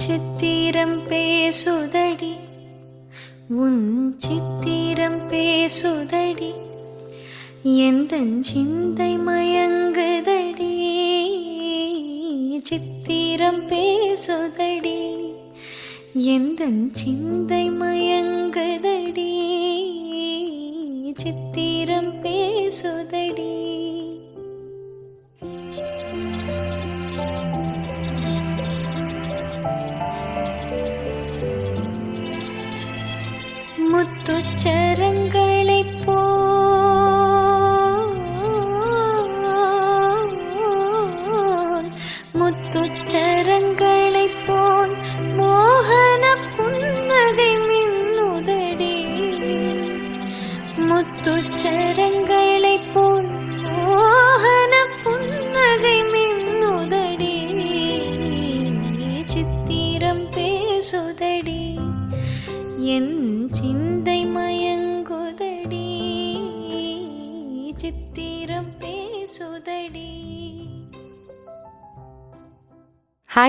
சித்திரம் பேசுதடி. உன் சித்திரம் பேசுதடி. எந்த சிந்தை மயங்குதடி. சித்திரம் பேசுதடி. எந்த சிந்தை மயங்குதடி. சித்திரம் பேசுதடி. തുച്ചരങ്ങ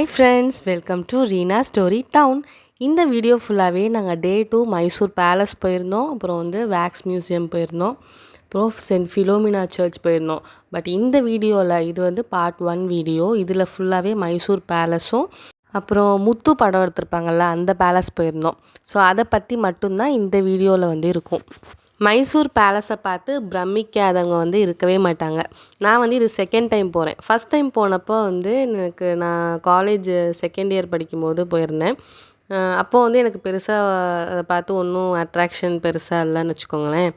hi friends welcome to Reena story town இந்த வீடியோ ஃபுல்லாகவே நாங்கள் டே டூ மைசூர் பேலஸ் போயிருந்தோம். அப்புறம் வந்து வேக்ஸ் மியூசியம் போயிருந்தோம். அப்புறம் சென்ட் ஃபிலோமினா சர்ச் போயிருந்தோம். பட் இந்த வீடியோவில் இது வந்து பார்ட் ஒன் வீடியோ இதில் ஃபுல்லாகவே மைசூர் பேலஸும் அப்புறம் முத்து படம் எடுத்திருப்பாங்கல்ல அந்த பேலஸ் போயிருந்தோம். ஸோ அதை பற்றி மட்டும்தான் இந்த வீடியோவில் வந்து இருக்கும். மைசூர் பேலஸை பார்த்து பிரமிக்காதவங்க வந்து இருக்கவே மாட்டாங்க. நான் வந்து இது செகண்ட் டைம் போகிறேன் ஃபஸ்ட் டைம் போனப்போ வந்து எனக்கு நான் காலேஜ் செகண்ட் இயர் படிக்கும்போது போயிருந்தேன். அப்போது வந்து எனக்கு பெருசாக அதை பார்த்து ஒன்றும் அட்ராக்ஷன் பெருசாக இல்லைன்னு வச்சுக்கோங்களேன்.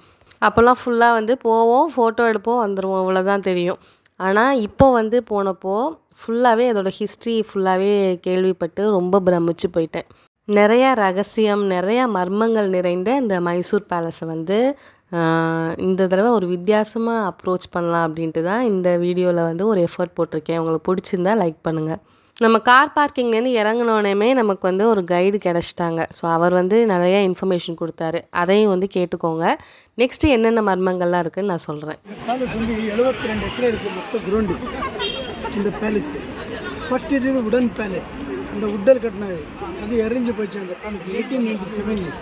அப்போல்லாம் ஃபுல்லாக வந்து போவோம் ஃபோட்டோ எடுப்போம் வந்துடுவோம் அவ்வளோதான் தெரியும். ஆனால் இப்போ வந்து போனப்போ ஃபுல்லாகவே அதோடய ஹிஸ்ட்ரி ஃபுல்லாகவே கேள்விப்பட்டு ரொம்ப பிரமிச்சு போயிட்டேன். நிறையா ரகசியம் நிறையா மர்மங்கள் நிறைந்த இந்த மைசூர் பேலஸை வந்து இந்த தடவை ஒரு வித்தியாசமாக அப்ரோச் பண்ணலாம் அப்படின்ட்டு தான் இந்த வீடியோவில் வந்து ஒரு எஃபர்ட் போட்டிருக்கேன். உங்களுக்கு பிடிச்சிருந்தா லைக் பண்ணுங்கள் நம்ம கார் பார்க்கிங்லேருந்து இறங்கினோடனே நமக்கு வந்து ஒரு கைடு கிடச்சிட்டாங்க. ஸோ அவர் வந்து நிறைய இன்ஃபர்மேஷன் கொடுத்தாரு. அதையும் வந்து கேட்டுக்கோங்க. நெக்ஸ்ட்டு என்னென்ன மர்மங்கள்லாம் இருக்குன்னு நான் சொல்கிறேன் பேலஸ் வந்து எழுபத்தி ரெண்டு இருக்குது மொத்த இந்த பேலஸ் ஃபஸ்ட் இது உடன் பேலஸ் அந்த உட்டல் கட்டினது. அது எரிஞ்சு போச்சு அந்த பேலஸ் எயிட்டீன் நைன்டி செவனில்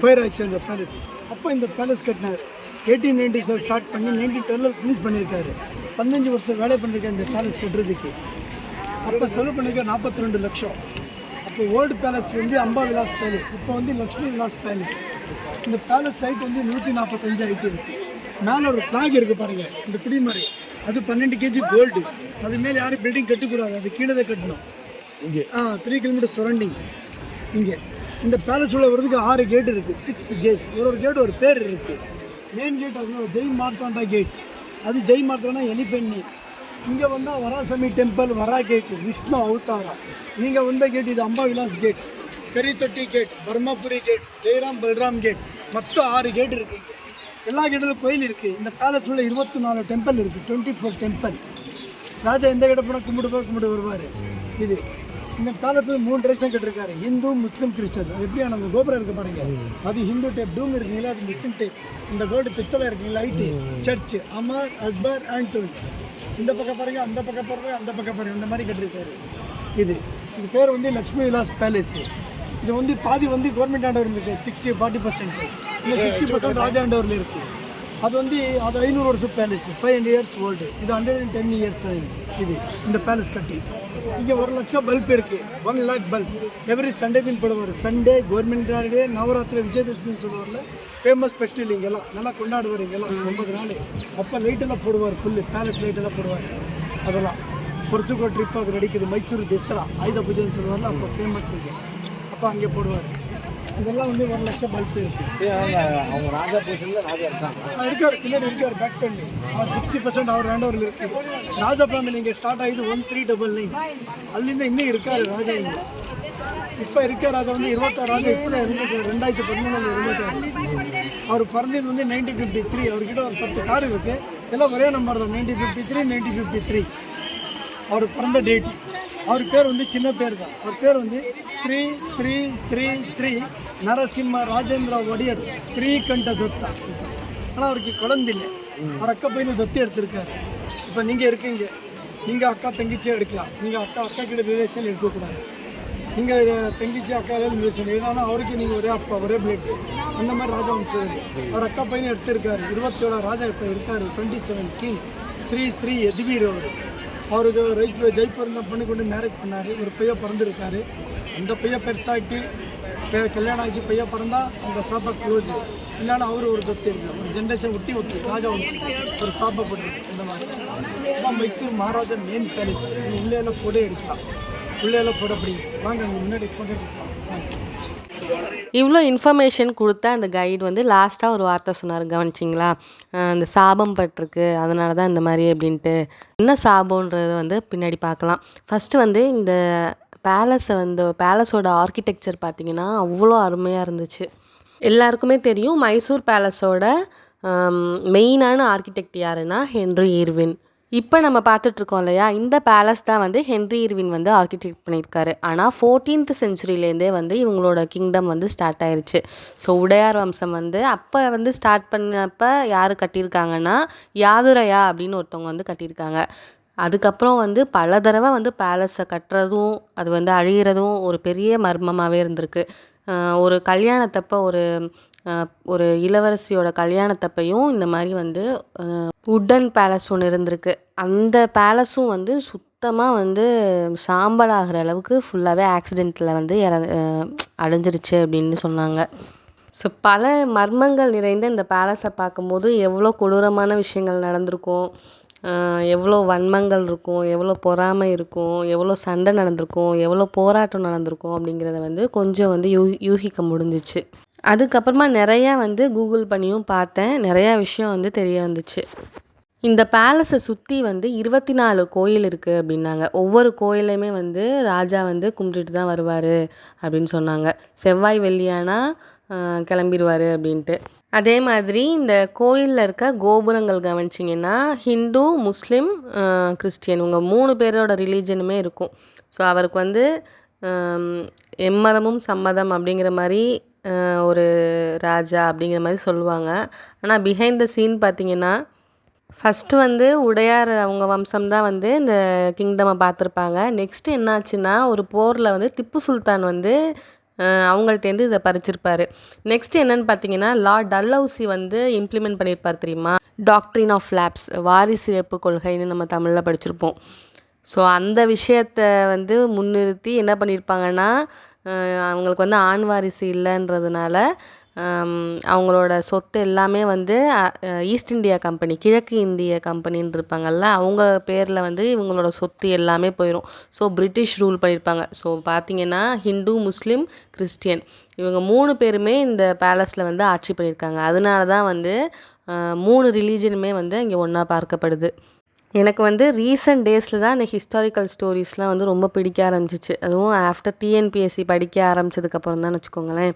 ஃபயர் ஆச்சு அந்த பேலஸ் அப்போ இந்த பேலஸ் கட்டினார். எயிட்டீன் நைன்டி செவன் ஸ்டார்ட் பண்ணி நைன்டீன் டுவெல் ஃபினிஷ் பண்ணியிருக்காரு. பதினஞ்சு வருஷம் வேலை பண்ணியிருக்காரு இந்த பேலஸ் கட்டுறதுக்கு. அப்போ செலவு பண்ணியிருக்க நாற்பத்தி ரெண்டு லட்சம். அப்போ ஓல்டு பேலஸ் வந்து அம்பா விலாஸ் பேலஸ் இப்போ வந்து லக்ஷ்மி விலாஸ் பேலஸ் இந்த பேலஸ் சைட் வந்து நூற்றி நாற்பத்தஞ்சு ஹைட் இருக்குது மேலே ஒரு ஃப்ளாக் இருக்குது பாருங்கள் இந்த குடி மாதிரி அது பன்னெண்டு கேஜி கோல்டு அது மேலே யாரும் பில்டிங் கட்டக்கூடாது. அது கீழே தான் கட்டணும். இங்கே. ஆ த்ரீ கிலோமீட்டர் சரௌண்டிங் இங்கே. இந்த பேலஸ் உள்ள வரதுக்கு ஆறு கேட் இருக்குது சிக்ஸ் கேட் ஒரு ஒரு கேட் ஒரு பேர் இருக்குது மெயின் கேட் அது ஜெய் மார்த்தாண்டா கேட் அது ஜெய் மார்த்தாண்டா எலிஃபென்ட் இங்கே வந்தால் வராசமி டெம்பிள் வரா கேட் விஷ்ணு அவுத்தாரா நீங்கள் வந்த கேட் இது Amba Vilas gate பெரியத்தொட்டி gate Brahmapuri gate Jayaram Balram gate மொத்தம் ஆறு கேட் இருக்குது எல்லா கேட்டிலும் கோயில் இருக்குது இந்த பேலஸ் உள்ள இருபத்தி நாலு டெம்பிள் இருக்குது டுவெண்ட்டி ஃபோர் டெம்பிள் ராஜா எந்த கிட்ட போனால் கும்பிட்டு போய் கும்பிட்டு வருவார். இது. இந்த பேலஸில் மூணு ட்ரெஸ்ஸும் கட்டிருக்காரு. ஹிந்து முஸ்லீம் கிறிஸ்டியன். எப்படி நம்ம கோபுரம் இருக்கு பாருங்க. அது ஹிந்து டைப் டூம் இருக்குங்களா? அது முஸ்லீம் டைப் இந்த கோல்டு பித்தளை இருக்குங்களா? Light church Amar Akbar Anthony. இந்த பக்கம் பாருங்க அந்த பக்கம் பாருங்க அந்த பக்கம் பாருங்க. இந்த மாதிரி கட்டிருக்காரு. இது. இது பேர் வந்து லக்ஷ்மி விலாஸ் பேலஸ் இது வந்து பாதி வந்து கவர்மெண்ட் ஆண்டவரில் இருக்கு. சிக்ஸ்டி ஃபார்ட்டி பர்சன்ட் இல்லை சிக்ஸ்டி பர்சன்ட் ராஜா ஆண்டவரில் இருக்கு. அது வந்து அது ஐநூறு வருஷம் palace five hundred years old இது ஹண்ட்ரட் அண்ட் டென் இயர்ஸ் இது இந்த பேலஸ் கட்டி. இங்கே ஒரு லட்சம் பல்ப் இருக்குது one lakh bulb every Sunday then போடுவார் Sunday government holiday Navaratri Vijayadashami சொல்லுவார்ல famous festival இங்கெல்லாம். நல்லா கொண்டாடுவார் இங்கெல்லாம். ஒன்பது நாள். அப்போ லைட்டெல்லாம் போடுவார் ஃபுல்லு பேலஸ் லைட்டெல்லாம் போடுவார். அதெல்லாம். பொருசுக்கோ ட்ரிப் அது நடிக்குது. மைசூர் தசரா ஆயுத பூஜைன்னு சொல்லுவார்ல அப்போ ஃபேமஸ் இங்கே அப்போ அங்கே போடுவார். இதெல்லாம் வந்து ஒரு லட்சம் பல்ப் இருக்கு. அவங்க ராஜா பொசிஷனில் ராஜா இருக்காங்க. இருக்கார் பின்னாடி இருக்கார் பேக் சைடு அவர் சிக்ஸ்டி பர்சன்ட் அவர் ஹேண்ட் ஓவரில் இருக்கு. ராஜா பிராமில் இங்கே ஸ்டார்ட் ஆகுது ஒன் த்ரீ டபுள் நைன் அಲ್ಲಿருந்து இன்னும் இருக்கார் ராஜா இங்கே. இப்போ இருக்கிற ராஜா வந்து இருபத்தாறாவது இப்போ இருந்துச்சு ரெண்டாயிரத்தி பதிமூணுல இருபத்தாறு. அவர் பிறந்தது வந்து நைன்டீன் ஃபிஃப்டி த்ரீ அவர்கிட்ட ஒரு பத்து கார் இருக்குது எல்லாம் ஒரே நம்பர் தான் nineteen fifty three nineteen fifty three அவர் பிறந்த டேட் அவர் பேர் வந்து சின்ன பேர் தான். அவர் பேர் வந்து ஸ்ரீ ஸ்ரீ ஸ்ரீ ஸ்ரீ நரசிம்ம ராஜேந்திர ஒடியர் ஸ்ரீகண்ட தத்தா. ஆனால் அவருக்கு குழந்தையில்லை அவர் அக்கா பையனை தத்து எடுத்திருக்காரு. இப்போ நீங்கள் இருக்கீங்க. நீங்கள் அக்கா தங்கிச்சியாக எடுக்கலாம். நீங்கள் அக்கா அக்கா கிட்ட ரிலேஷன் எடுக்கக்கூடாது. நீங்கள் தங்கிச்சி அக்கா ரிலேஷன் பேசணும் ஏன்னா அவருக்கு நீங்கள் ஒரே அப்பா ஒரே பிளேட் அந்த மாதிரி ராஜா வம்சம் அவர் அக்கா பையன் எடுத்திருக்காரு. இருபத்தேழு ராஜா இப்போ இருக்கார். Twenty seven king Shri Shri Yaduveer அவர். அவருக்கு ரைட் ஜெய்ப்பூர் தான் பண்ணி கொண்டு மேரேஜ் பண்ணார். ஒரு பையன் பிறந்திருக்காரு. அந்த பையன் பெருசாகிட்டு கல்யாணம் ஆச்சு பையன் பிறந்தா அந்த சாப்பா க்ளோஸ் இல்லைன்னா அவர் ஒரு தொத்தி இருக்கார் ஒரு ஜென்ரேஷன் ஒட்டி ஒட்டி ராஜா ஒரு சாப்பா போட்டு இந்த மாதிரி. மைசூர் மகாராஜா மெயின் பேலஸ் உள்ளே எல்லாம் ஃபோட்டோ எடுக்கலாம். உள்ளே எல்லாம் ஃபோட்டோ பிடி வாங்க அங்கே முன்னாடி ஃபோட்டோ எடுக்கலாம். இவ்வளோ இன்ஃபர்மேஷன் கொடுத்த அந்த கைடு வந்து லாஸ்ட்டாக ஒரு வார்த்தை சொன்னார். கவனிச்சிங்களா? அந்த இந்த சாபம் பட்டிருக்கு. அதனால தான் இந்த மாதிரி அப்படின்ட்டு. என்ன சாபம்ன்றது வந்து பின்னாடி பார்க்கலாம். ஃபஸ்ட்டு வந்து இந்த பேலஸை வந்து பேலஸோட ஆர்கிடெக்சர் பார்த்தீங்கன்னா அவ்வளோ அருமையாக இருந்துச்சு. எல்லாருக்குமே தெரியும் மைசூர் பேலஸோட மெயினான ஆர்கிடெக்ட் யாருன்னா ஹென்ரி ஈர்வின் இப்போ நம்ம பார்த்துட்ருக்கோம் இல்லையா இந்த பேலஸ் தான் வந்து ஹென்ரி ஈர்வின் வந்து ஆர்கிடெக்ட் பண்ணியிருக்காரு ஆனால் ஃபோர்டீன்த் செஞ்சுரியிலேருந்தே வந்து இவங்களோட கிங்டம் வந்து ஸ்டார்ட் ஆயிருச்சு. ஸோ உடையார் வம்சம் வந்து அப்போ வந்து ஸ்டார்ட் பண்ணப்போ யார் கட்டியிருக்காங்கன்னா யாதுரையா அப்படின்னு ஒருத்தவங்க வந்து கட்டியிருக்காங்க. அதுக்கப்புறம் வந்து பல தடவை வந்து பேலஸை கட்டுறதும் அது வந்து அழியிறதும் ஒரு பெரிய மர்மமாகவே இருந்திருக்கு. ஒரு கல்யாணத்தப்போ ஒரு ஒரு இளவரசியோட கல்யாணத்தப்பையும் இந்த மாதிரி வந்து உட்டன் பேலஸ் ஒன்று இருந்திருக்கு. அந்த பேலஸும் வந்து சுத்தமாக வந்து சாம்பலாகிற அளவுக்கு ஃபுல்லாகவே ஆக்சிடெண்ட்டில் வந்து இற அடைஞ்சிருச்சு அப்படின்னு சொன்னாங்க. ஸோ பல மர்மங்கள் நிறைந்த இந்த பேலஸை பார்க்கும்போது எவ்வளோ கொடூரமான விஷயங்கள் நடந்திருக்கும். எவ்வளோ வன்மங்கள் இருக்கும் எவ்வளோ பொறாமை இருக்கும் எவ்வளோ சண்டை நடந்திருக்கும் எவ்வளோ போராட்டம் நடந்திருக்கும் அப்படிங்கிறத வந்து கொஞ்சம் வந்து யூ யூகிக்க முடிஞ்சிச்சு. அதுக்கப்புறமா நிறையா வந்து கூகுள் பண்ணியும் பார்த்தேன். நிறையா விஷயம் வந்து தெரிய வந்துச்சு. இந்த பேலஸை சுற்றி வந்து இருபத்தி நாலு கோயில் இருக்குது அப்படின்னாங்க. ஒவ்வொரு கோயிலையுமே வந்து ராஜா வந்து கும்பிட்டுட்டு தான் வருவார் அப்படின்னு சொன்னாங்க. செவ்வாய் வெள்ளியானா கிளம்பிடுவார் அப்படின்ட்டு. அதே மாதிரி இந்த கோயிலில் இருக்க கோபுரங்கள் கவனிச்சிங்கன்னா ஹிந்து முஸ்லீம் கிறிஸ்டியன் இவங்க மூணு பேரோட ரிலீஜனுமே இருக்கும். ஸோ அவருக்கு வந்து எம்மதமும் சம்மதம் அப்படிங்கிற மாதிரி ஒரு ராஜா அப்படிங்கிற மாதிரி சொல்லுவாங்க. ஆனால் பிஹைண்ட் த சீன் பார்த்தீங்கன்னா ஃபஸ்ட்டு வந்து உடையார் அவங்க வம்சம் தான் வந்து இந்த கிங்டமை பார்த்துருப்பாங்க. நெக்ஸ்ட்டு என்னாச்சுன்னா ஒரு போரில் வந்து திப்பு சுல்தான் வந்து அவங்கள்ட்டேருந்து இதை பறிச்சிருப்பாரு. நெக்ஸ்ட் என்னன்னு பார்த்தீங்கன்னா லா டல்ஹவுசி வந்து இம்ப்ளிமெண்ட் பண்ணியிருப்பார் தெரியுமா? டாக்ட்ரின் ஆஃப் லேப்ஸ் வாரிசு இழப்பு கொள்கைன்னு நம்ம தமிழில் படிச்சிருப்போம். ஸோ அந்த விஷயத்தை வந்து முன்னிறுத்தி என்ன பண்ணியிருப்பாங்கன்னா அவங்களுக்கு வந்து ஆண் வாரிசு இல்லைன்றதுனால அவங்களோட சொத்து எல்லாமே வந்து ஈஸ்ட் இந்தியா கம்பெனி கிழக்கு இந்திய கம்பெனின்னு இருப்பாங்கல்ல அவங்க பேரில் வந்து இவங்களோட சொத்து எல்லாமே போயிடும் ஸோ பிரிட்டிஷ் ரூல் பண்ணியிருப்பாங்க ஸோ பார்த்தீங்கன்னா ஹிந்து முஸ்லீம் கிறிஸ்டியன் இவங்க மூணு பேருமே இந்த பேலஸில் வந்து ஆட்சி பண்ணியிருக்காங்க அதனால தான் வந்து மூணு ரிலீஜனுமே வந்து இங்கே ஒன்றா பார்க்கப்படுது. எனக்கு வந்து ரீசெண்ட் டேஸில் தான் இந்த ஹிஸ்டாரிக்கல் ஸ்டோரிஸ்லாம் வந்து ரொம்ப பிடிக்க ஆரம்பிச்சிச்சு. அதுவும் ஆஃப்டர் டிஎன்பிஎஸ்சி படிக்க ஆரம்பிச்சதுக்கப்புறம் தான் வச்சுக்கோங்களேன்.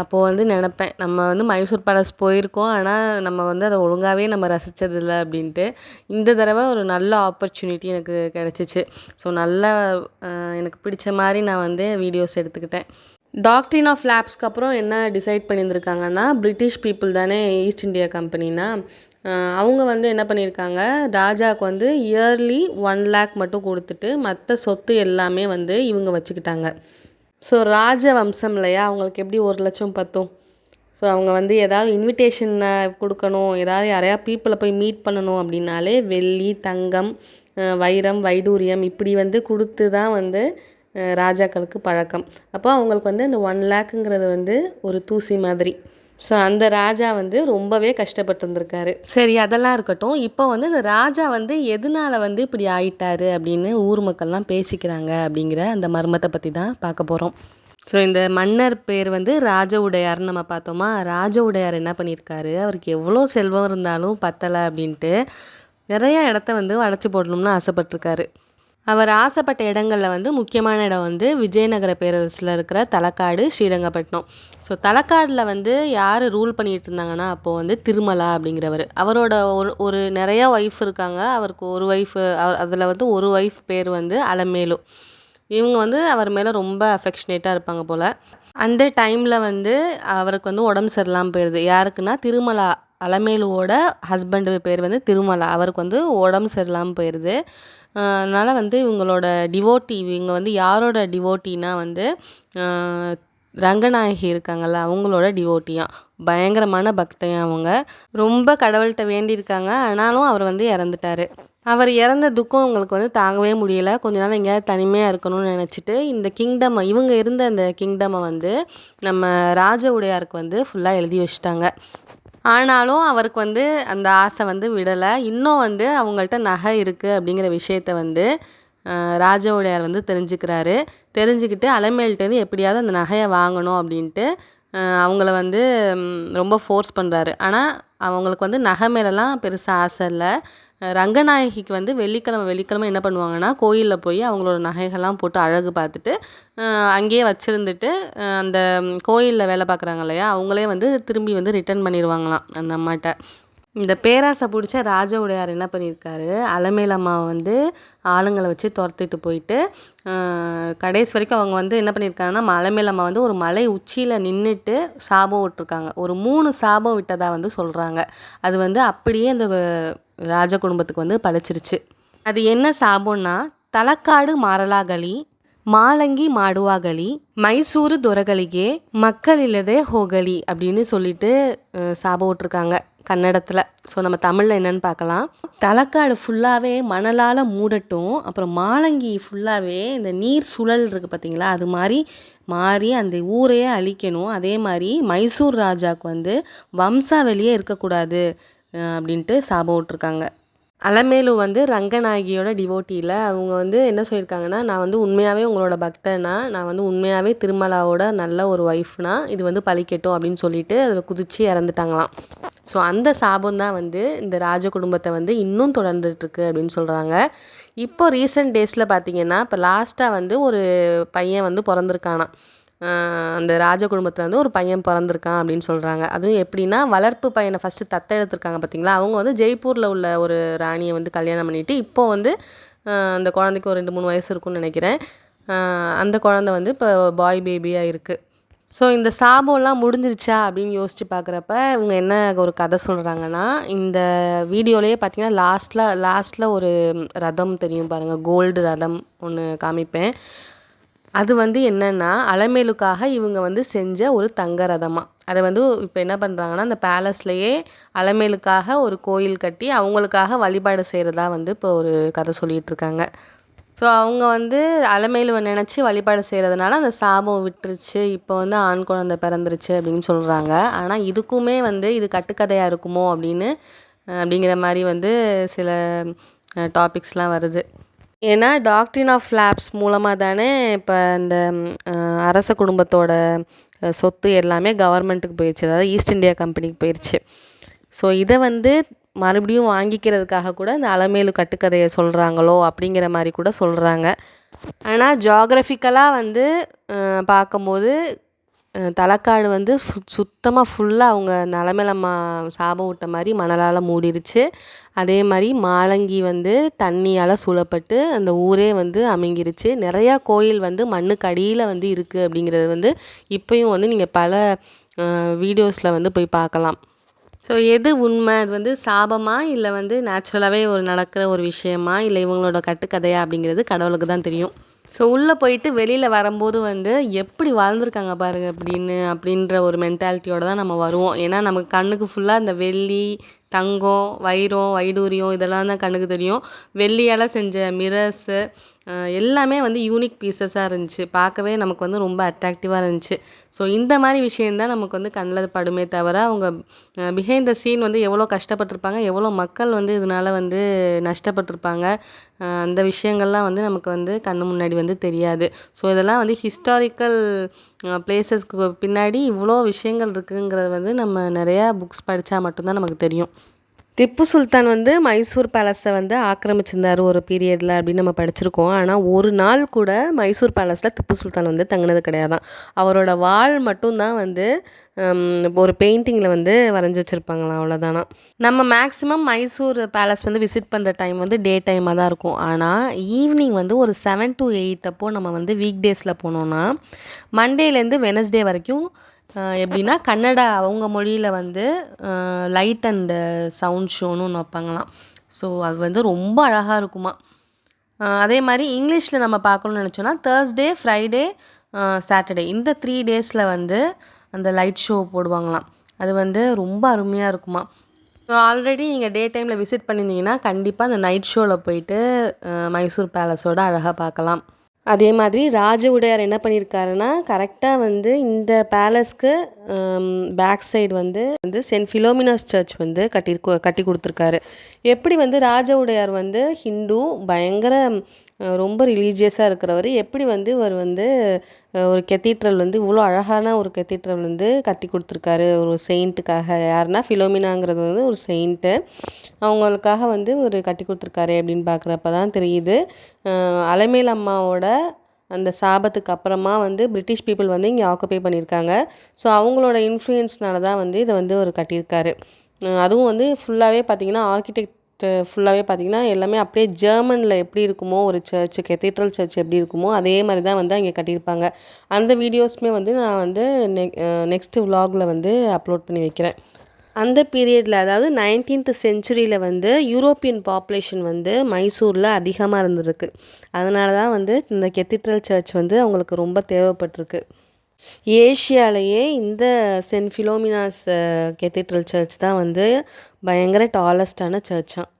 அப்போது வந்து நினப்பேன். நம்ம வந்து மைசூர் பேலஸ் போயிருக்கோம். ஆனால் நம்ம வந்து அதை ஒழுங்காகவே நம்ம ரசித்ததில்ல அப்படின்ட்டு. இந்த தடவை ஒரு நல்ல ஆப்பர்ச்சுனிட்டி எனக்கு கிடச்சிச்சு. ஸோ நல்ல எனக்கு பிடிச்ச மாதிரி நான் வந்து வீடியோஸ் எடுத்துக்கிட்டேன். டாக்ட்ரின் ஆஃப் லேப்ஸ்க்கு அப்புறம் என்ன டிசைட் பண்ணியிருந்திருக்காங்கன்னா பிரிட்டிஷ் பீப்புள் தானே ஈஸ்ட் இந்தியா கம்பெனினா அவங்க வந்து என்ன பண்ணியிருக்காங்க ராஜாவுக்கு வந்து இயர்லி ஒன் லேக் மட்டும் கொடுத்துட்டு மற்ற சொத்து எல்லாமே வந்து இவங்க வச்சுக்கிட்டாங்க. ஸோ ராஜ வம்சம் இல்லையா? அவங்களுக்கு எப்படி ஒரு லட்சம் பத்தும்? ஸோ அவங்க வந்து ஏதாவது இன்விடேஷன் கொடுக்கணும். ஏதாவது யாரையா பீப்புளை போய் மீட் பண்ணணும் அப்படின்னாலே வெள்ளி தங்கம் வைரம் வைடூரியம் இப்படி வந்து கொடுத்து தான் வந்து ராஜாக்களுக்கு பழக்கம். அப்போ அவங்களுக்கு வந்து இந்த ஒன் லேக்குங்கிறது வந்து ஒரு தூசி மாதிரி. ஸோ அந்த ராஜா வந்து ரொம்பவே கஷ்டப்பட்டு இருந்திருக்காரு சரி அதெல்லாம் இருக்கட்டும். இப்போ வந்து இந்த ராஜா வந்து எதனால வந்து இப்படி ஆயிட்டாரு அப்படின்னு ஊர் மக்கள்லாம் பேசிக்கிறாங்க அப்படிங்கிற அந்த மர்மத்தை பற்றி தான் பார்க்க போகிறோம் ஸோ இந்த மன்னர் பேர் வந்து ராஜ உடையார்னு நம்ம பார்த்தோமா? ராஜ உடையார் என்ன பண்ணியிருக்காரு? அவருக்கு எவ்வளோ செல்வம் இருந்தாலும் பத்தலை அப்படின்ட்டு நிறையா இடத்த வந்து அடைச்சி போடணும்னு ஆசைப்பட்டிருக்காரு. அவர் ஆசைப்பட்ட இடங்களில் வந்து முக்கியமான இடம் வந்து விஜயநகர பேரரசில் இருக்கிற தலக்காடு ஸ்ரீரங்கப்பட்டினம். ஸோ தலக்காடில் வந்து யார் ரூல் பண்ணிகிட்டு இருந்தாங்கன்னா அப்போது வந்து திருமலா அப்படிங்கிறவர். அவரோட ஒரு ஒரு நிறைய ஒய்ஃப் இருக்காங்க. அவருக்கு ஒரு ஒய்ஃப் அதில் வந்து ஒரு ஒய்ஃப் பேர் வந்து அலமேலு. இவங்க வந்து அவர் மேலே ரொம்ப அஃபெக்ஷனேட்டாக இருப்பாங்க போல். அந்த டைமில் வந்து அவருக்கு வந்து உடம்பு சரியில்லாமல் போயிடுது யாருக்குன்னா திருமலா அலமேலுவோட ஹஸ்பண்டு பேர் வந்து திருமலா. அவருக்கு வந்து உடம்பு சரியில்லாமல் போயிடுது அதனால் வந்து இவங்களோட டிவோட்டி இவங்க வந்து யாரோட டிவோட்டினா வந்து ரங்கநாயகி இருக்காங்கல்ல அவங்களோட டிவோட்டியாம் பயங்கரமான பக்தையாம் அவங்க. ரொம்ப கடவுள்கிட்ட வேண்டியிருக்காங்க. ஆனாலும் அவர் வந்து இறந்துட்டார். அவர் இறந்த துக்கம் அவங்களுக்கு வந்து தாங்கவே முடியலை. கொஞ்ச நாள் எங்கேயாவது தனிமையாக இருக்கணும்னு நினச்சிட்டு இந்த கிங்டம் இவங்க இருந்த அந்த கிங்டமை வந்து நம்ம ராஜ உடையாருக்கு வந்து ஃபுல்லாக எழுதி வச்சுட்டாங்க. ஆனாலும் அவருக்கு வந்து அந்த ஆசை வந்து விடலை. இன்னும் வந்து அவங்கள்ட்ட நகை இருக்குது அப்படிங்கிற விஷயத்த வந்து அஹ், ராஜ உடையார் வந்து தெரிஞ்சுக்கிறாரு. தெரிஞ்சுக்கிட்டு அலமேல்கிட்டேருந்து எப்படியாவது அந்த நகையை வாங்கணும் அப்படின்ட்டு அவங்கள வந்து ரொம்ப ஃபோர்ஸ் பண்ணுறாரு ஆனால் அவங்களுக்கு வந்து நகை மேலெலாம் பெருசாக ஆசை இல்லை. ரங்கநாயகிக்கு வந்து வெள்ளிக்கிழமை வெள்ளிக்கிழமை என்ன பண்ணுவாங்கன்னா கோயிலில் போய் அவங்களோட நகைகள்லாம் போட்டு அழகு பார்த்துட்டு அங்கேயே வச்சுருந்துட்டு அந்த கோயிலில் வேலை பார்க்குறாங்க இல்லையா அவங்களே வந்து திரும்பி வந்து ரிட்டர்ன் பண்ணிடுவாங்களாம் அந்த அம்மாட்ட. இந்த பேராசை பிடிச்ச ராஜ உடையார் என்ன பண்ணியிருக்காரு? அலமேலம்மா வந்து ஆளுங்களை வச்சு துரத்துட்டு போயிட்டு கடைசி வரைக்கும் அவங்க வந்து என்ன பண்ணியிருக்காங்கன்னா அலமேலம்மா வந்து ஒரு மலை உச்சியில் நின்றுட்டு சாபம் விட்டுருக்காங்க. ஒரு மூணு சாபம் விட்டதாக வந்து சொல்கிறாங்க அது வந்து அப்படியே அந்த ராஜ குடும்பத்துக்கு வந்து படைச்சிருச்சு. அது என்ன சாபம்னா தலக்காடு மாரலாகலி மாலங்கி மாடுவாகலி மைசூரு துரகலிகே மக்கள் இல்லதே ஹோகலி அப்படின்னு சொல்லிட்டு சாபம் விட்டுருக்காங்க. கன்னடத்தில். ஸோ நம்ம தமிழில் என்னன்னு பார்க்கலாம். தலக்காடு ஃபுல்லாகவே மணலால் மூடட்டும். அப்புறம் மாலங்கி ஃபுல்லாகவே இந்த நீர் சுழல் இருக்குது பார்த்தீங்களா அது மாதிரி மாறி அந்த ஊரையே அழிக்கணும். அதே மாதிரி மைசூர் ராஜாவுக்கு வந்து வம்சாவளியே இருக்கக்கூடாது அப்படின்ட்டு சாபம் விட்ருக்காங்க அலமேலு வந்து ரங்கநாயகியோட டிவோட்டியில் அவங்க வந்து என்ன சொல்லியிருக்காங்கன்னா நான் வந்து உண்மையாகவே உங்களோட பக்தனா? நான் வந்து உண்மையாகவே திருமலாவோட நல்ல ஒரு ஒய்ஃப்னா இது வந்து பழிக்கட்டும் அப்படின்னு சொல்லிட்டு அதில் குதிச்சு இறந்துட்டாங்களாம். ஸோ அந்த சாபம் தான் வந்து இந்த ராஜ குடும்பத்தை வந்து இன்னும் தொடர்ந்துட்டுருக்கு அப்படின்னு சொல்கிறாங்க இப்போ ரீசெண்ட் டேஸில் பார்த்தீங்கன்னா இப்போ லாஸ்ட்டாக வந்து ஒரு பையன் வந்து பிறந்திருக்கானா அந்த ராஜ குடும்பத்தில் வந்து ஒரு பையன் பிறந்திருக்கான் அப்படின்னு சொல்கிறாங்க அதுவும் எப்படின்னா வளர்ப்பு பையனை ஃபஸ்ட்டு தத்தை எடுத்திருக்காங்க பார்த்தீங்களா அவங்க வந்து ஜெய்ப்பூரில் உள்ள ஒரு ராணியை வந்து கல்யாணம் பண்ணிட்டு இப்போ வந்து அந்த குழந்தைக்கு ஒரு ரெண்டு மூணு வயசு இருக்கும்னு நினைக்கிறேன். அந்த குழந்தை வந்து இப்போ பாய் பேபியாக இருக்குது ஸோ இந்த சாபம்லாம் முடிஞ்சிருச்சா அப்படின்னு யோசித்து பார்க்குறப்ப இவங்க என்ன ஒரு கதை சொல்கிறாங்கன்னா இந்த வீடியோலேயே பார்த்தீங்கன்னா லாஸ்ட்டில் லாஸ்ட்டில் ஒரு ரதம் தெரியும் பாருங்கள் கோல்டு ரதம் ஒன்று காமிப்பேன். அது வந்து என்னென்னா அலமேலுக்காக இவங்க வந்து செஞ்ச ஒரு தங்க ரதமாக அதை வந்து இப்போ என்ன பண்ணுறாங்கன்னா அந்த பேலஸ்லேயே அலமேலுக்காக ஒரு கோயில் கட்டி அவங்களுக்காக வழிபாடு செய்கிறதா வந்து இப்போ ஒரு கதை சொல்லிகிட்ருக்காங்க ஸோ அவங்க வந்து அலமேலுவை நினச்சி வழிபாடு செய்கிறதுனால அந்த சாபம் விட்டுருச்சு. இப்போ வந்து ஆண் குழந்தை பிறந்துருச்சு அப்படின்னு சொல்கிறாங்க ஆனால் இதுக்குமே வந்து இது கட்டுக்கதையாக இருக்குமோ அப்படின்னு அப்படிங்கிற மாதிரி வந்து சில டாபிக்ஸ்லாம் வருது. ஏன்னா டாக்ட்ரின் ஆஃப் லேப்ஸ் மூலமாக தானே இப்போ இந்த அரச குடும்பத்தோட சொத்து எல்லாமே கவர்மெண்ட்டுக்கு போயிடுச்சு அதாவது ஈஸ்ட் இந்தியா கம்பெனிக்கு போயிடுச்சு ஸோ இதை வந்து மறுபடியும் வாங்கிக்கிறதுக்காக கூட இந்த அலமேலு கட்டுக்கதையை சொல்கிறாங்களோ அப்படிங்கிற மாதிரி கூட சொல்கிறாங்க ஆனால் ஜாகிரஃபிக்கலாக வந்து பார்க்கும்போது தலக்காடு வந்து சு சுத்தமாக ஃபுல்லாக அவங்க நிலமேலம்மா சாபம் விட்ட மாதிரி மணலால் மூடிடுச்சு அதே மாதிரி மாலங்கி வந்து தண்ணியால் சூழப்பட்டு அந்த ஊரே வந்து அமைங்கிருச்சு நிறையா கோயில் வந்து மண்ணுக்கு அடியில் வந்து இருக்குது அப்படிங்கிறது வந்து இப்போயும் வந்து நீங்கள் பல வீடியோஸில் வந்து போய் பார்க்கலாம். ஸோ எது உண்மை? அது வந்து சாபமா? இல்லை வந்து நேச்சுரலாகவே ஒரு நடக்கிற ஒரு விஷயமா? இல்லை இவங்களோட கட்டுக்கதையா? அப்படிங்கிறது கடவுளுக்கு தான் தெரியும். ஸோ உள்ளே போயிட்டு வெளியில் வரும்போது வந்து எப்படி வாழ்ந்துருக்காங்க பாருங்கள் அப்படின்னு அப்படின்ற ஒரு மென்டாலிட்டியோடு தான் நம்ம வருவோம். ஏன்னா நமக்கு கண்ணுக்கு ஃபுல்லாக இந்த வெள்ளி தங்கம் வைரம் வைடூரியம் இதெல்லாம் தான் கண்ணுக்கு தெரியும். வெள்ளியால் செஞ்ச மிரர்ஸு எல்லாமே வந்து யூனிக் பீசஸாக இருந்துச்சு. பார்க்கவே நமக்கு வந்து ரொம்ப அட்ராக்டிவாக இருந்துச்சு. ஸோ இந்த மாதிரி விஷயந்தான் நமக்கு வந்து கண்ணில் படுமே தவிர அவங்க பிஹைண்ட் த சீன் வந்து எவ்வளோ கஷ்டப்பட்டிருப்பாங்க எவ்வளோ மக்கள் வந்து இதனால் வந்து நஷ்டப்பட்டிருப்பாங்க அந்த விஷயங்கள்லாம் வந்து நமக்கு வந்து கண்ணு முன்னாடி வந்து தெரியாது. ஸோ இதெல்லாம் வந்து ஹிஸ்டாரிக்கல் பிளேசஸ்க்கு பின்னாடி இவ்வளோ விஷயங்கள் இருக்குங்கிறது வந்து நம்ம நிறையா புக்ஸ் படித்தா மட்டும்தான் நமக்கு தெரியும். திப்பு சுல்தான் வந்து மைசூர் பேலஸை வந்து ஆக்கிரமிச்சிருந்தார் ஒரு பீரியடில் அப்படின்னு நம்ம படிச்சிருக்கோம். ஆனால் ஒரு நாள் கூட மைசூர் பேலஸில் திப்பு சுல்தான் வந்து தங்கினது கிடையாதான் அவரோட வாள் மட்டும்தான் வந்து ஒரு பெயிண்டிங்கில் வந்து வரைஞ்சி வச்சுருப்பாங்களாம் அவ்வளோதானா நம்ம மேக்ஸிமம் மைசூர் பேலஸ் வந்து விசிட் பண்ணுற டைம் வந்து டே டைமாக தான் இருக்கும். ஆனால் ஈவினிங் வந்து ஒரு செவன் டு எயிட் அப்போது நம்ம வந்து வீக் டேஸில் போனோம்னா மண்டேலேருந்து வெனஸ்டே வரைக்கும் எப்படின்னா கன்னடா அவங்க மொழியில் வந்து லைட் அண்டு சவுண்ட் ஷோன்னு ஒன்று வைப்பாங்களாம். ஸோ அது வந்து ரொம்ப அழகாக இருக்குமா. அதே மாதிரி இங்கிலீஷில் நம்ம பார்க்கணும்னு நினச்சோன்னா தேர்ஸ்டே ஃப்ரைடே சாட்டர்டே இந்த த்ரீ டேஸில் வந்து அந்த லைட் ஷோ போடுவாங்களாம். அது வந்து ரொம்ப அருமையாக இருக்குமா. ஸோ ஆல்ரெடி நீங்கள் டே டைமில் விசிட் பண்ணியிருந்தீங்கன்னா கண்டிப்பாக அந்த நைட் ஷோவில் போயிட்டு மைசூர் பேலஸோட அழகாக பார்க்கலாம். அதே மாதிரி ராஜ உடையார் என்ன பண்ணியிருக்காருன்னா கரெக்டாக வந்து இந்த பேலஸ்க்கு பேக் சைடு வந்து வந்து சென்ட் ஃபிலோமினாஸ் சர்ச் வந்து கட்டி கட்டி கொடுத்துருக்காரு. எப்படி வந்து ராஜ உடையார் வந்து ஹிந்து பயங்கர ரொம்ப ரிலீஜியஸாக இருக்கிறவர். எப்படி வந்து இவர் வந்து ஒரு கெத்தீட்ரல் வந்து இவ்வளோ அழகான ஒரு கெத்தீட்ரல் வந்து கட்டி கொடுத்துருக்காரு. ஒரு செயிண்ட்டுக்காக யாருன்னா ஃபிலோமினாங்கிறது வந்து ஒரு செயிண்ட்டு அவங்களுக்காக வந்து ஒரு கட்டி கொடுத்துருக்காரு அப்படின்னு பார்க்குறப்ப தான் தெரியுது. அலைமேல் அலமேல் அம்மாவோட அந்த சாபத்துக்கு அப்புறமா வந்து பிரிட்டிஷ் பீப்புள் வந்து இங்கே ஆக்குப்பை பண்ணியிருக்காங்க. ஸோ அவங்களோட இன்ஃப்ளூயன்ஸ்னால தான் வந்து இதை வந்து அவர் கட்டியிருக்காரு. அதுவும் வந்து ஃபுல்லாகவே பார்த்திங்கன்னா ஆர்கிடெக்ட் ஃபுல்லாகவே பார்த்தீங்கன்னா எல்லாமே அப்படியே ஜெர்மனில் எப்படி இருக்குமோ ஒரு சர்ச் கெத்தீட்ரல் சர்ச் எப்படி இருக்குமோ அதே மாதிரி தான் வந்து அங்கே கட்டியிருப்பாங்க. அந்த வீடியோஸுமே வந்து நான் வந்து நெக் நெக்ஸ்ட்டு விலாகில் வந்து அப்லோட் பண்ணி வைக்கிறேன். அந்த பீரியடில் அதாவது நைன்டீன்த் செஞ்சுரியில் வந்து யூரோப்பியன் பாப்புலேஷன் வந்து மைசூரில் அதிகமாக இருந்திருக்கு. அதனால தான் வந்து இந்த கெத்திட்ரல் சர்ச் வந்து அவங்களுக்கு ரொம்ப தேவைப்பட்டிருக்கு. ஏஷியாலேயே இந்த சென்ட் ஃபிலோமினாஸ் கெத்திட்ரல் சர்ச் தான் வந்து பயங்கர டாலஸ்டான சர்ச்சாம்.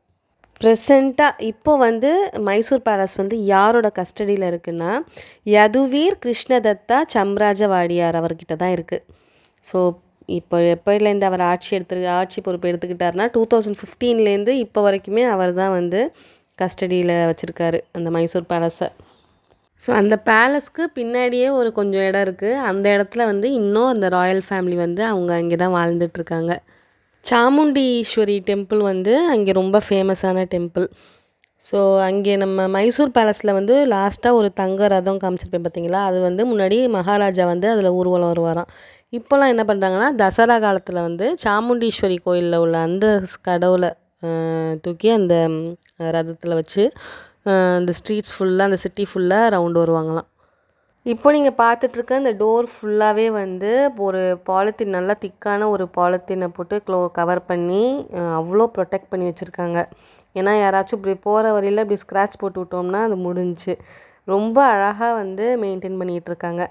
ப்ரெசண்ட்டாக இப்போ வந்து மைசூர் பேலஸ் வந்து யாரோட கஸ்டடியில் இருக்குன்னா யதுவீர் கிருஷ்ணதத்தா சம்ராஜ வாடியார் அவர்கிட்ட தான் இருக்குது ஸோ இப்போ எப்போலேருந்து அவர் ஆட்சி எடுத்து ஆட்சி பொறுப்பு எடுத்துக்கிட்டாருன்னா டூ தௌசண்ட் ஃபிஃப்டீன்லேருந்து இப்போ வரைக்குமே அவர் தான் வந்து கஸ்டடியில் வச்சுருக்காரு அந்த மைசூர் பேலஸை. ஸோ அந்த பேலஸ்க்கு பின்னாடியே ஒரு கொஞ்சம் இடம் இருக்குது அந்த இடத்துல வந்து இன்னும் அந்த ராயல் ஃபேமிலி வந்து அவங்க அங்கே தான் வாழ்ந்துட்டுருக்காங்க சாமுண்டீஸ்வரி டெம்பிள் வந்து அங்கே ரொம்ப ஃபேமஸான டெம்பிள் ஸோ அங்கே நம்ம மைசூர் பேலஸில் வந்து லாஸ்ட்டாக ஒரு தங்க ரதம் காமிச்சிருப்பேன் பார்த்தீங்களா அது வந்து முன்னாடி மகாராஜா வந்து அதில் ஊர்வலம் வருவாராம். இப்போல்லாம் என்ன பண்ணுறாங்கன்னா தசரா காலத்தில் வந்து சாமுண்டீஸ்வரி கோயிலில் உள்ள அந்த கடவுளை தூக்கி அந்த ரதத்தில் வச்சு இந்த ஸ்ட்ரீட்ஸ் ஃபுல்லாக அந்த சிட்டி ஃபுல்லாக ரவுண்டு வருவாங்களாம். இப்போ நீங்கள் பார்த்துட்ருக்க இந்த டோர் ஃபுல்லாகவே வந்து ஒரு பாலித்தீன் நல்லா திக்கான ஒரு பாலித்தீனை போட்டு க்ளோ கவர் பண்ணி அவ்வளோ ப்ரொடெக்ட் பண்ணி வச்சுருக்காங்க. ஏன்னா யாராச்சும் இப்படி போகிற வரையில் இப்படி ஸ்க்ராட்ச் போட்டு விட்டோம்னா அது முடிஞ்சுச்சு ரொம்ப அழகாக வந்து மெயின்டைன் பண்ணிகிட்ருக்காங்க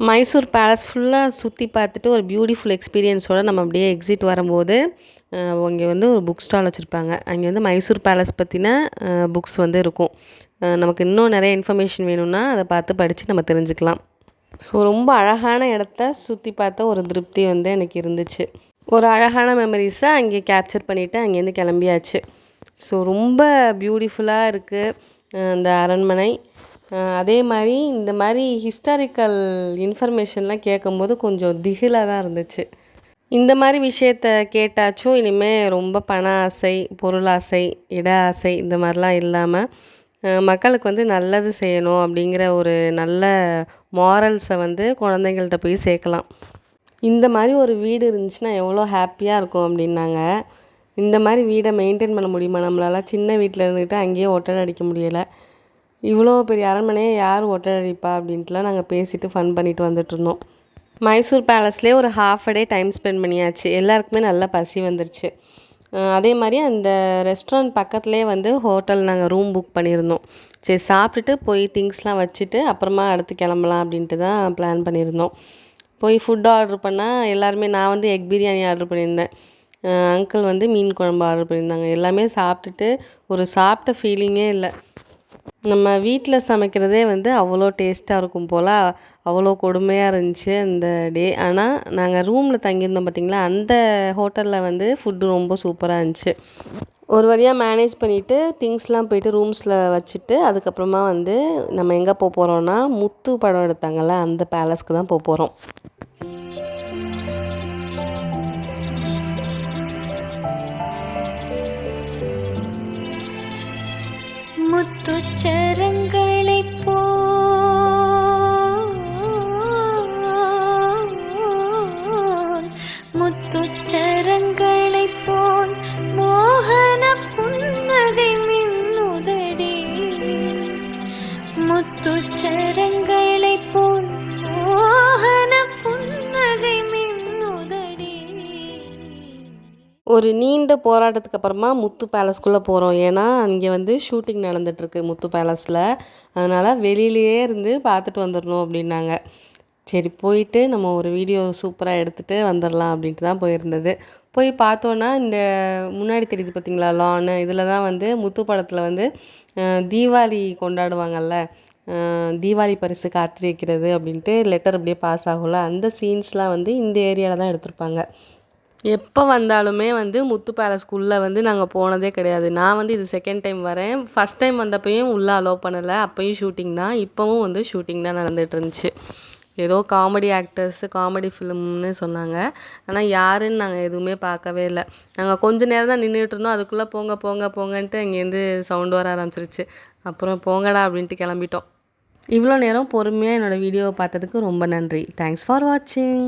மைசூர் பேலஸ் ஃபுல்லாக சுற்றி பார்த்துட்டு ஒரு பியூட்டிஃபுல் எக்ஸ்பீரியன்ஸோடு நம்ம அப்படியே எக்ஸிட் வரும்போது அங்கே வந்து ஒரு புக் ஸ்டால் வச்சுருப்பாங்க. அங்கே வந்து மைசூர் பேலஸ் பற்றின புக்ஸ் வந்து இருக்கும். நமக்கு இன்னும் நிறைய இன்ஃபர்மேஷன் வேணும்னா அதை பார்த்து படித்து நம்ம தெரிஞ்சுக்கலாம். ஸோ ரொம்ப அழகான இடத்த சுற்றி பார்த்த ஒரு திருப்தி வந்து எனக்கு இருந்துச்சு. ஒரு அழகான மெமரிஸை அங்கே கேப்சர் பண்ணிவிட்டு அங்கேருந்து கிளம்பியாச்சு. ஸோ ரொம்ப பியூட்டிஃபுல்லாக இருக்குது அந்த அரண்மனை. அதே மாதிரி இந்த மாதிரி ஹிஸ்டாரிக்கல் இன்ஃபர்மேஷன்லாம் கேட்கும்போது கொஞ்சம் திகிலாக தான் இருந்துச்சு. இந்த மாதிரி விஷயத்த கேட்டாச்சும் இனிமேல் ரொம்ப பண ஆசை பொருளாசை இட ஆசை இந்த மாதிரிலாம் இல்லாமல் மக்களுக்கு வந்து நல்லது செய்யணும் அப்படிங்கிற ஒரு நல்ல மாரல்ஸை வந்து குழந்தைங்கள்ட்ட போய் சேர்க்கலாம். இந்த மாதிரி ஒரு வீடு இருந்துச்சுன்னா எவ்வளோ ஹாப்பியாக இருக்கும் அப்படின்னாங்க. இந்த மாதிரி வீடை மெயின்டைன் பண்ண முடியுமா? நம்மளால் சின்ன வீட்டில் இருந்துக்கிட்டு அங்கேயே ஒட்டடை அடிக்க முடியலை. இவ்வளோ பெரிய அரண்மனையை யார் ஒட்டடை அடிப்பா அப்படின்ட்டுலாம் நாங்கள் பேசிட்டு ஃபன் பண்ணிட்டு வந்துட்டுருந்தோம் இருந்தோம். மைசூர் பேலஸ்லேயே ஒரு half a day time spend பண்ணியாச்சு. எல்லாருக்குமே நல்லா பசி வந்துருச்சு. அதே மாதிரி அந்த ரெஸ்டாரண்ட் பக்கத்துலேயே வந்து ஹோட்டல் நாங்கள் ரூம் புக் பண்ணியிருந்தோம். சரி சாப்பிட்டுட்டு போய் திங்ஸ்லாம் வச்சுட்டு அப்புறமா அடுத்து கிளம்பலாம் அப்படின்ட்டு தான் பிளான் பண்ணியிருந்தோம். போய் ஃபுட் ஆர்டர் பண்ணால் எல்லாருமே நான் வந்து எக் பிரியாணி ஆர்டர் பண்ணியிருந்தேன். அங்கிள் வந்து மீன் குழம்பு ஆர்டர் பண்ணியிருந்தாங்க. எல்லாமே சாப்பிட்டுட்டு ஒரு சாப்பிட்ட ஃபீலிங்கே இல்லை. நம்ம வீட்டில் சமைக்கிறதே வந்து அவ்வளோ டேஸ்ட்டாக இருக்கும் போல் அவ்வளோ கொடுமையாக இருந்துச்சு அந்த டே. ஆனால் நாங்கள் ரூமில் தங்கியிருந்தோம் பார்த்தீங்களா அந்த ஹோட்டலில் வந்து ஃபுட்டு ரொம்ப சூப்பராக இருந்துச்சு. ஒரு வழியாக மேனேஜ் பண்ணிவிட்டு திங்ஸ்லாம் போயிட்டு ரூம்ஸில் வச்சுட்டு அதுக்கப்புறமா வந்து நம்ம எங்கே போக போகிறோன்னா முத்து படம் எடுத்தாங்கல்ல அந்த பேலஸ்க்கு தான் போக போகிறோம் मुत्तु चरङ्ग நீண்ட போராட்டத்துக்கு அப்புறமா முத்து பேலஸ்குள்ளே போகிறோம் ஏன்னா இங்கே வந்து ஷூட்டிங் நடந்துகிட்ருக்கு முத்து பேலஸில் அதனால் வெளியிலேயே இருந்து பார்த்துட்டு வந்துடணும் அப்படின்னாங்க. சரி போயிட்டு நம்ம ஒரு வீடியோ சூப்பராக எடுத்துகிட்டு வந்துடலாம் அப்படின்ட்டு தான் போயிருந்தது. போய் பார்த்தோன்னா இந்த முன்னாடி தெரியுது பார்த்தீங்களா லான்னு இதில் தான் வந்து முத்து படத்தில் வந்து தீபாவளி கொண்டாடுவாங்கல்ல? தீபாவளி பரிசு காத்திருக்கிறது அப்படின்ட்டு லெட்டர் அப்படியே பாஸ் ஆகும்ல அந்த சீன்ஸ்லாம் வந்து இந்த ஏரியாவில் தான் எடுத்திருப்பாங்க. எப்போ வந்தாலுமே வந்து முத்து பேலஸ்குள்ளே வந்து நாங்கள் போனதே கிடையாது. நான் வந்து இது செகண்ட் டைம் வரேன். ஃபஸ்ட் டைம் வந்தப்பையும் உள்ளே அலோவ் பண்ணலை. அப்போயும் ஷூட்டிங் தான். இப்போவும் வந்து ஷூட்டிங் தான் நடந்துகிட்டு இருந்துச்சு. ஏதோ காமெடி ஆக்டர்ஸு காமெடி ஃபிலிம்னு சொன்னாங்க. ஆனால் யாருன்னு நாங்கள் எதுவுமே பார்க்கவே இல்லை. நாங்கள் கொஞ்ச நேரம் தான் நின்றுட்டு இருந்தோம். அதுக்குள்ளே போங்க போங்க போங்கன்ட்டு இங்கேருந்து சவுண்டு வர ஆரம்பிச்சிருச்சு. அப்புறம் போங்கடா அப்படின்ட்டு கிளம்பிட்டோம். இவ்வளோ நேரம் பொறுமையாக என்னோடய வீடியோவை பார்த்ததுக்கு ரொம்ப நன்றி. தேங்க்ஸ் ஃபார் வாட்சிங்